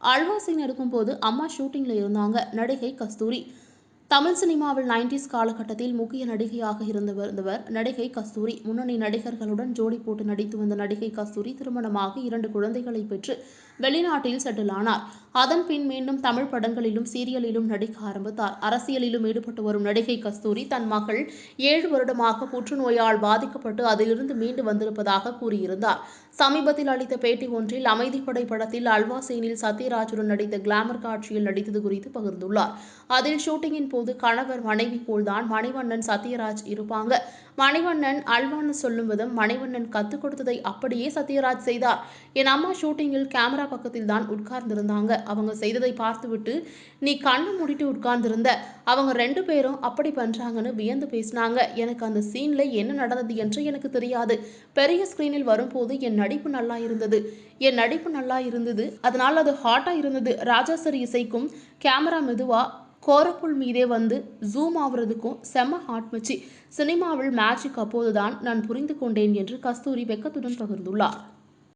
Halwa scene எடுக்கும்போது அம்மா ஷூட்டிங்கில் இருந்தாங்க. நடிகை கஸ்தூரி. தமிழ் சினிமாவில் நைன்டிஸ் காலகட்டத்தில் முக்கிய நடிகையாக இருந்தவர் வந்தவர் நடிகை கஸ்தூரி. முன்னணி நடிகர்களுடன் ஜோடி போட்டு நடித்து வந்த நடிகை கஸ்தூரி திருமணமாக இரண்டு குழந்தைகளை பெற்று வெளிநாட்டில் செட்டில் ஆனார். அதன் பின் மீண்டும் தமிழ் படங்களிலும் சீரியலிலும் நடிக்க ஆரம்பித்தார். அரசியலிலும் ஈடுபட்டு வரும் நடிகை கஸ்தூரி தன் மகள் ஏழு வருடமாக புற்றுநோயால் பாதிக்கப்பட்டு அதிலிருந்து மீண்டு வந்திருப்பதாக கூறியிருந்தார். சமீபத்தில் அளித்த பேட்டி ஒன்றில் அமைதிப்படை படத்தில் அல்வா சீனில் சத்யராஜுடன் நடித்த கிளாமர் காட்சியில் நடித்தது குறித்து பகிர்ந்துள்ளார். அதில் ஷூட்டிங்கின் போது கணவர் மனைவி போல்தான் மணிவண்ணன் சத்யராஜ் இருப்பாங்க. மணிவண்ணன் அல்வான்னு சொல்லும் விதம் மணிவண்ணன் கத்துக் கொடுத்ததை அப்படியே சத்யராஜ் செய்தார். என் அம்மா ஷூட்டிங்கில் கேமரா பக்கத்தில் தான் உட்கார்ந்திருந்தாங்க. அவங்க செய்ததை பார்த்துவிட்டு நீ கண்ணு மூடிட்டு உட்கார்ந்திருந்த. அவங்க ரெண்டு பேரும் அப்படி பண்றாங்கன்னு வியந்து பேசினாங்க. எனக்கு அந்த சீன்ல என்ன நடந்தது என்று எனக்கு தெரியாது. பெரிய ஸ்கிரீனில் வரும்போது என் நடிப்பு நல்லா இருந்தது. என் நடிப்பு நல்லா இருந்தது. அதனால் அது ஹாட்டாக இருந்தது. ராஜாசரி இசைக்கும் கேமரா மெதுவாக கோரப்புல் மீதே வந்து ஜூம் ஆகுறதுக்கும் செம்ம ஹாட் மச்சி. சினிமாவில் மேஜிக் அப்போதுதான் நான் புரிந்து கொண்டேன் என்று கஸ்தூரி வெக்கத்துடன் பகிர்ந்துள்ளார்.